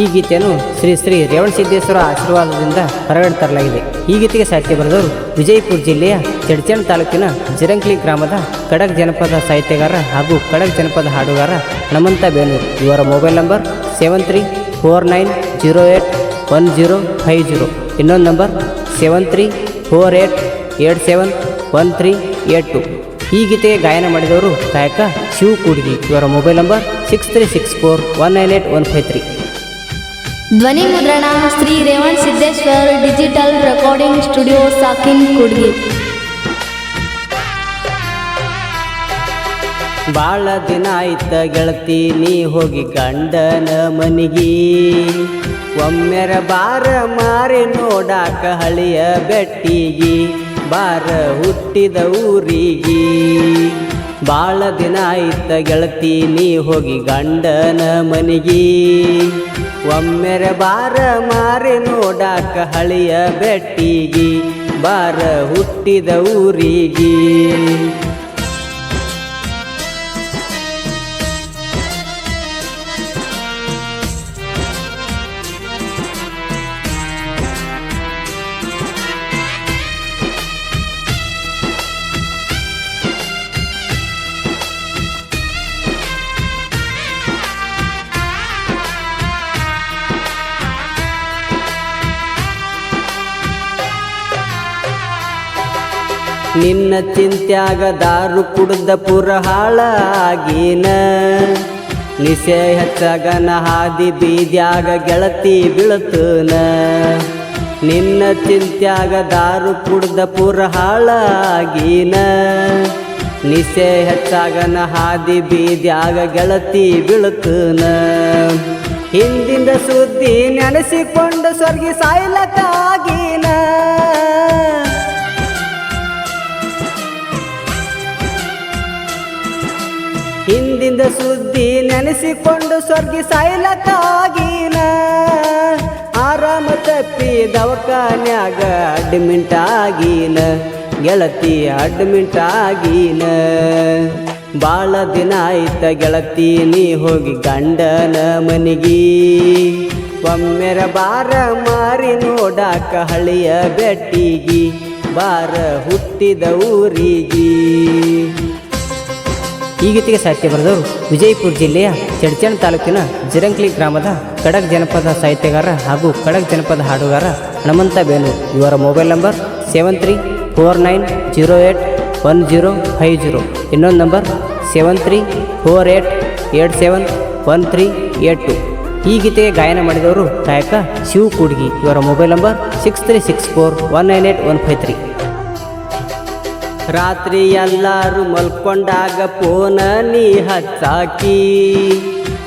ಈ ಗೀತೆಯನ್ನು ಶ್ರೀ ಶ್ರೀ ರೇವಣಸಿದ್ದೇಶ್ವರ ಆಶೀರ್ವಾದದಿಂದ ಹೊರಗಡೆ ತರಲಾಗಿದೆ ಈ ಗೀತೆಗೆ ಸಾಹಿತ್ಯ ಬರೆದವರು ವಿಜಯಪುರ ಜಿಲ್ಲೆಯ ಚಡ್ಚಣ್ ತಾಲೂಕಿನ ಜಿರಂಕ್ಲಿ ಗ್ರಾಮದ ಕಡಕ್ ಜನಪದ ಸಾಹಿತ್ಯಗಾರ ಹಾಗೂ ಕಡಕ್ ಜನಪದ ಹಾಡುಗಾರ ನಮಂತ ಬೇನೂರು. ಇವರ mobile number seven three four nine zero eight one zero five zero. ಇನ್ನೊಂದು number seven three four eight eight seven one three eight two. ಈ ಗೀತೆಗೆ ಗಾಯನ ಮಾಡಿದವರು ಗಾಯಕ ಶಿವ್ ಕೂಡ್ಗಿ ಇವರ mobile number six three six four one nine eight one five three. ಧ್ವನಿ ಮುದ್ರಣ, Shri Revan Siddeshwar digital recording studio ಸಾಕಿನ್ Kudgi. ಭಾಳ ದಿನ ಆಯ್ತ ಗೆಳತಿ, ನೀ ಹೋಗಿ ಗಂಡನ ಮನಿಗಿ. ಒಮ್ಮೆರ ಬಾರ ಮಾರಿ ನೋಡಾಕ ಹಳಿಯ ಬೆಟ್ಟಿಗಿ, ಬಾರ ಹುಟ್ಟಿದ ಊರಿಗಿ. ಭಾಳ ದಿನ ಆಯ್ತ ಗೆಳತಿ, ನೀ ಹೋಗಿ ಗಂಡನ ಮನಿಗಿ. ಒಮ್ಮೆರ ಬಾರ ಮಾರಿ ನೋಡಾಕ ಹಳಿಯ ಬೆಟ್ಟಿಗಿ ಬಾರ ಹುಟ್ಟಿದ ಊರಿಗಿ. ನಿನ್ನ ಚಿಂತ್ಯಾಗ ದಾರು ಕುಡ್ದ ಪುರ ಹಾಳಾಗೀನ ನಿಸೆ ಹೆಚ್ಚಗನ ಹಾದಿ ಬೀದ್ಯಾಗ ಗೆಳತಿ ಬೀಳತನ. ನಿನ್ನ ಚಿಂತ್ಯಾಗ ದಾರು ಕುಡ್ದ ಪುರ ಹಾಳಾಗೀನ ನಿಸೆ ಹೆಚ್ಚಾಗನ ಹಾದಿ ಬೀದ್ಯಾಗ ಗೆಳತಿ ಬೀಳತನ. ಹಿಂದಿಂದ ಸುದ್ದಿ ನೆನೆಸಿಕೊಂಡು ಸ್ವರ್ಗಿ ಸಾಯ್ಲಕ್ಕಾಗೀನ. ಹಿಂದಿಂದ ಸುದ್ದಿ ನೆನೆಸಿಕೊಂಡು ಸ್ವರ್ಗಿ ಸಾಯ್ಲಕ್ಕಾಗಿನ ಆರಾಮ ತಪ್ಪಿ ದವಾಖಾನ್ಯಾಗ ಅಡ್ಮಿಂಟ್ ಆಗಿನ ಗೆಳತಿ ಅಡ್ಮಿಂಟ್ ಆಗಿನ ಭಾಳ ದಿನ ಆಯ್ತ ಗೆಳತಿ, ನೀ ಹೋಗಿ ಗಂಡನ ಮನಿಗಿ. ಒಮ್ಮೆರ ಬಾರ ಮಾರಿ ನೋಡಾಕ ಹಳಿಯ ಬೆಟ್ಟಿಗಿ. ಬಾರ ಹುಟ್ಟಿದ ಊರಿಗಿ. ಈ ಗೀತೆಗೆ ಸಾಹಿತ್ಯ ಬರೆದವರು ವಿಜಯಪುರ ಜಿಲ್ಲೆಯ ಚಡ್ಚಣ ತಾಲೂಕಿನ ಜಿರಂಕ್ಲಿ ಗ್ರಾಮದ ಕಡಕ್ ಜನಪದ ಸಾಹಿತ್ಯಗಾರ ಹಾಗೂ ಕಡಕ್ ಜನಪದ ಹಾಡುಗಾರ ಹನುಮಂತ ಬೇನು ಇವರ mobile number seven three four nine zero eight one zero five zero. ಇನ್ನೊಂದು number seven three four eight eight seven one three eight two. ಈ ಗೀತೆಗೆ ಗಾಯನ ಮಾಡಿದವರು ಗಾಯಕ ಶಿವ್ ಕೂಡ್ಗಿ ಇವರ mobile number six three six four one nine eight one five three. ರಾತ್ರಿ ಎಲ್ಲರೂ ಮಲ್ಕೊಂಡಾಗ ಪೋನ ನೀ ಹಚ್ಚಾಕಿ.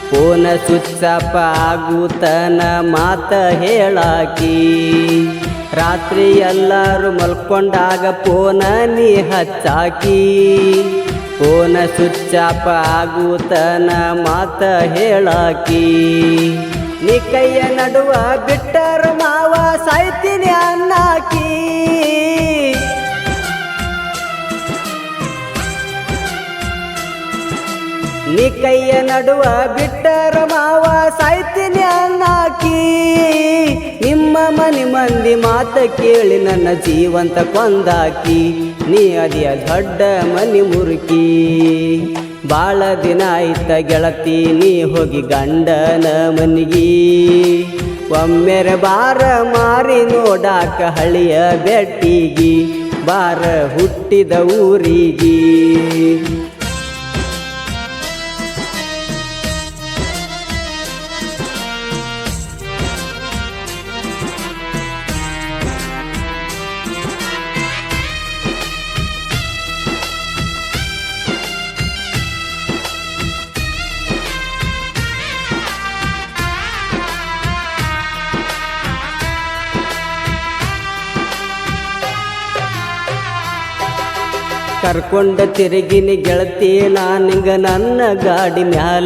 ಪೋನ ಸುಚ್ಚಪ್ಪ ಆಗೂತನ ಮಾತ ಹೇಳಾಕಿ. ರಾತ್ರಿ ಎಲ್ಲರೂ ಮಲ್ಕೊಂಡಾಗ ಪೋನ ನೀ ಹಚ್ಚಾಕಿ. ಪೋನ ಸುಚ್ಚಪ್ಪ ಆಗೂತನ ಮಾತ ಹೇಳಾಕಿ. ನೀ ಕೈಯ ನಡುವ ಬಿಟ್ಟರು ಮಾವ ಸಾಯ್ತೀನಿ ಅನ್ನಾಕಿ. ನೀ ಕೈಯ ನಡುವ ಬಿಟ್ಟರ ಮಾವ ಸಾಯ್ತೀನಿ ಅನ್ನಾಕಿ. ನಿಮ್ಮ ಮನೆ ಮಂದಿ ಮಾತ ಕೇಳಿ ನನ್ನ ಜೀವಂತ ಕೊಂದಾಕಿ. ನೀ ಅದಿಯ ದೊಡ್ಡ ಮನಿ ಮುರುಕಿ. ಬಾಳ ದಿನ ಆಯ್ತ ಗೆಳತಿ, ನೀ ಹೋಗಿ ಗಂಡನ ಮನಿಗಿ. ಒಮ್ಮೆರ ಬಾರ ಮಾರಿ ನೋಡಾಕ ಹಳಿಯ ಬೆಟ್ಟಿಗಿ. ಬಾರ ಹುಟ್ಟಿದ ಊರಿಗಿ. ಕರ್ಕೊಂಡ ತಿರುಗಿನಿ ಗೆಳತಿ, ನಾನಿಂಗ ನನ್ನ ಗಾಡಿ ಮ್ಯಾಲ.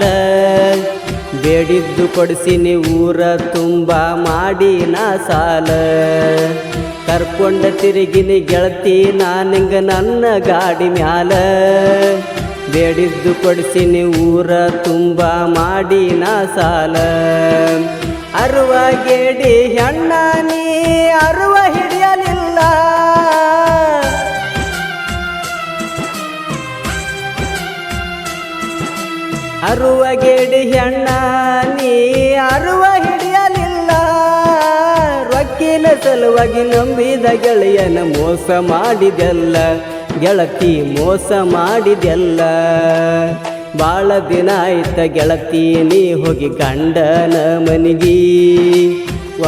ಬೇಡಿದ್ದು ಕೊಡಿಸಿನಿ ಊರ ತುಂಬ ಮಾಡಿ ನಾ ಸಾಲ. ಕರ್ಕೊಂಡ ತಿರುಗಿನಿ ಗೆಳತಿ, ನಾನಿಂಗ ನನ್ನ ಗಾಡಿ ಮ್ಯಾಲ. ಬೇಡಿದ್ದು ಕೊಡಿಸಿನಿ ಊರ ತುಂಬ ಮಾಡಿ ನಾ ಸಾಲ. ಅರುವ ಗೇಡಿ, ಹೆಣ್ಣ ನೀ, ಅರುವ ಹಿಡಿಯಲಿಲ್ಲ. ಅರುವ ಗೆಡಿ ಹೆಣ್ಣ, ನೀ ಅರುವ ಹಿಡಿಯಲಿಲ್ಲ. ರೊಕ್ಕಿನ ಸಲುವಾಗಿ ನಂಬಿದ ಗೆಳೆಯನ ಮೋಸ ಮಾಡಿದೆಲ್ಲ, ಗೆಳತಿ ಮೋಸ ಮಾಡಿದೆಲ್ಲ. ಬಾಳ ದಿನ ಆಯ್ತ ಗೆಳತಿ, ನೀ ಹೋಗಿ ಗಂಡನ ಮನಿಗಿ.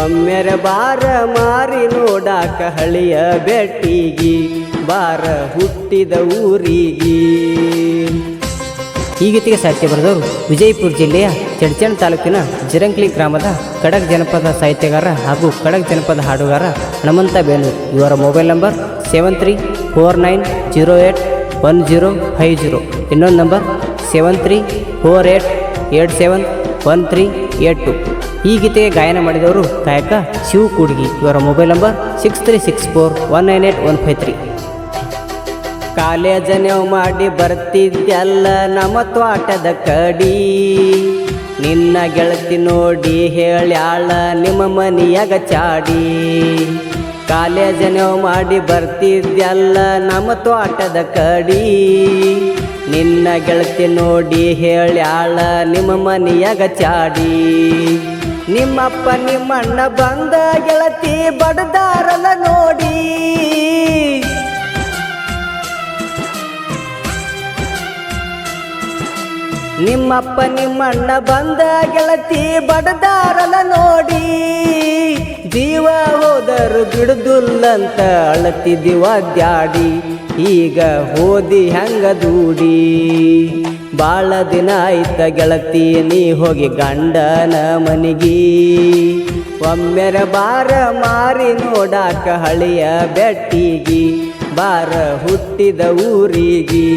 ಒಮ್ಮೆರ ಬಾರ ಮಾರಿ ನೋಡಾಕ ಹಳಿಯ ಬೆಟ್ಟಿಗಿ ಬಾರ ಹುಟ್ಟಿದ ಊರಿಗಿ. ಗೀತೆಗೆ ಸಾಹಿತ್ಯ ಬರೆದವರು ವಿಜಯಪುರ ಜಿಲ್ಲೆಯ ಚಡ್ಚಣ್ ತಾಲೂಕಿನ ಜಿರಂಕ್ಲಿ ಗ್ರಾಮದ ಕಡಕ್ ಜನಪದ ಸಾಹಿತ್ಯಗಾರ ಹಾಗೂ ಕಡಕ್ ಜನಪದ ಹಾಡುಗಾರ ಹನುಮಂತ ಬೇಲೂರು ಇವರ mobile number seven three four nine zero eight one zero five zero. ಇನ್ನೊಂದು number seven three four eight eight seven one three eight two. ಈ ಗೀತೆಗೆ ಗಾಯನ ಮಾಡಿದವರು ಗಾಯಕ ಶಿವ್ ಕೂಡ್ಗಿ ಇವರ mobile number six three six four one nine eight one five three. College ನೀವು ಮಾಡಿ ಬರ್ತಿದ್ದೆಲ್ಲ ನಮ್ಮ ತೋಟದ ಕಡಿ. ನಿನ್ನ ಗೆಳತಿ ನೋಡಿ ಹೇಳ್ಯಾಳ ನಿಮ್ಮ ಮನೆಯಾಗ ಚಾಡಿ. ಕಾಲೇಜ ನೀವು ಮಾಡಿ ಬರ್ತಿದ್ದೆಲ್ಲ ನಮ್ಮ ತೋಟದ ಕಡಿ. ನಿನ್ನ ಗೆಳತಿ ನೋಡಿ ಹೇಳ್ಯಾಳ ನಿಮ್ಮ ಮನೆಯಾಗ ಚಾಡಿ. ನಿಮ್ಮಪ್ಪ ನಿಮ್ಮಣ್ಣ ಬಂದ ಗೆಳತಿ ಬಡದಾರಲ್ಲ ನೋಡಿ. ನಿಮ್ಮಪ್ಪ ನಿಮ್ಮಣ್ಣ ಬಂದ ಗೆಳತಿ ಬಡದಾರಲ ನೋಡಿ. ದೀವ ಹೋದರು ಬಿಡುದುಲ್ಲಂತ ಅಳತಿ ದ್ಯಾಡಿ ಈಗ ಓದಿ ಹೆಂಗ ದೂಡಿ. ಬಾಳ ದಿನ ಆಯ್ತ ಗೆಳತಿ, ನೀ ಹೋಗಿ ಗಂಡನ ಮನಿಗಿ. ಒಮ್ಮೆರ ಬಾರ ಮಾರಿ ನೋಡಾಕ ಹಳಿಯ ಬೆಟ್ಟಿಗಿ. ಬಾರ ಹುಟ್ಟಿದ ಊರಿಗಿ.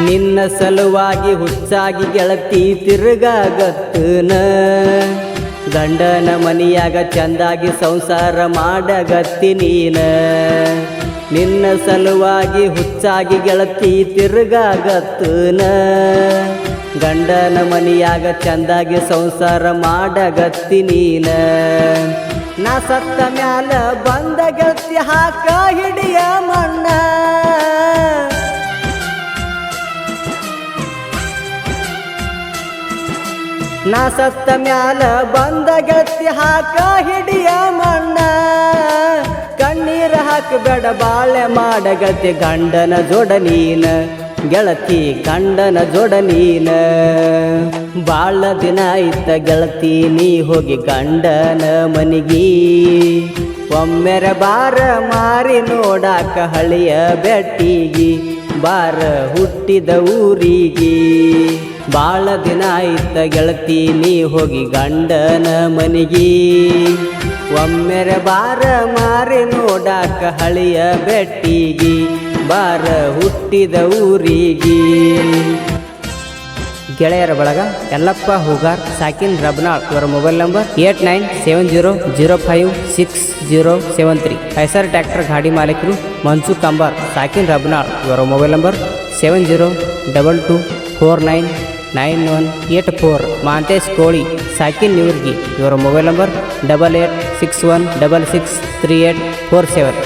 ನಿನ್ನ ಸಲುವಾಗಿ ಹುಚ್ಚಾಗಿ ಗೆಳತಿ ತಿರುಗಾಗತ್ತನ ಗಂಡನ ಮನಿಯಾಗ ಚಂದಾಗಿ ಸಂಸಾರ ಮಾಡಗತ್ತಿ ನೀನ. ನಿನ್ನ ಸಲುವಾಗಿ ಹುಚ್ಚಾಗಿ ಗೆಳತಿ ತಿರುಗಾಗತ್ತನ ಗಂಡನ ಮನಿಯಾಗ ಚಂದಾಗಿ ಸಂಸಾರ ಮಾಡಗತ್ತಿ ನೀನ. ನಾ ಸತ್ತ ಮ್ಯಾಲ ಬಂದ ಗೆಳತಿ ಹಾಕ ಹಿಡಿಯ ಮಣ್ಣ. ನಾ ಸತ್ತ ಮ್ಯಾಲ ಬಂದ ಗತ್ತಿ ಹಾಕ ಹಿಡಿಯ ಮಣ್ಣ. ಕಣ್ಣೀರ ಹಾಕಬೇಡ ಬಾಳೆ ಮಾಡ ಗತ್ತಿ ಗಂಡನ ಜೋಡನೀನ ಗೆಳತಿ ಗಂಡನ ಜೋಡನೀನ ಬಾಳ ದಿನ ಆಯ್ತ ಗೆಳತಿ, ನೀ ಹೋಗಿ ಗಂಡನ ಮನಿಗಿ. ಒಮ್ಮೆರ ಬಾರ ಮಾರಿ ನೋಡಾಕ ಹಳಿಯ ಬೆಟ್ಟಿಗಿ. ಬಾರ ಹುಟ್ಟಿದ ಊರಿಗಿ. ಬಾಳ ದಿನ ಆಯ್ತ ಗೆಳತಿ, ನೀ ಹೋಗಿ ಗಂಡನ ಮನಿಗಿ. ಒಮ್ಮೆರೆ ಬಾರ ಮಾರಿ ನೋಡಾಕ ಹಳಿಯ ಬೆಟ್ಟಿಗಿ, ಬಾರ ಹುಟ್ಟಿದ ಊರಿಗಿ. ಗೆಳೆಯರ ಬಳಗ, ಯಲ್ಲಪ್ಪ ಹೂಗಾರ್, ಸಾಕಿನ್ ರಬ್ನಾಳ್, ಇವರ mobile number eight nine seven zero zero five six zero seven three. Eicher tractor ಗಾಡಿ ಮಾಲೀಕರು ಮನ್ಸು ಕಂಬಾರ್, ಸಾಕಿನ್ ರಬ್ನಾಳ್, ಇವರ mobile number seven zero double two four nine nine one eight four Mantesh Koli, ಸಾಕಿನ್ Nyurgi ಇವರ mobile number double eight six one double six three eight four seven.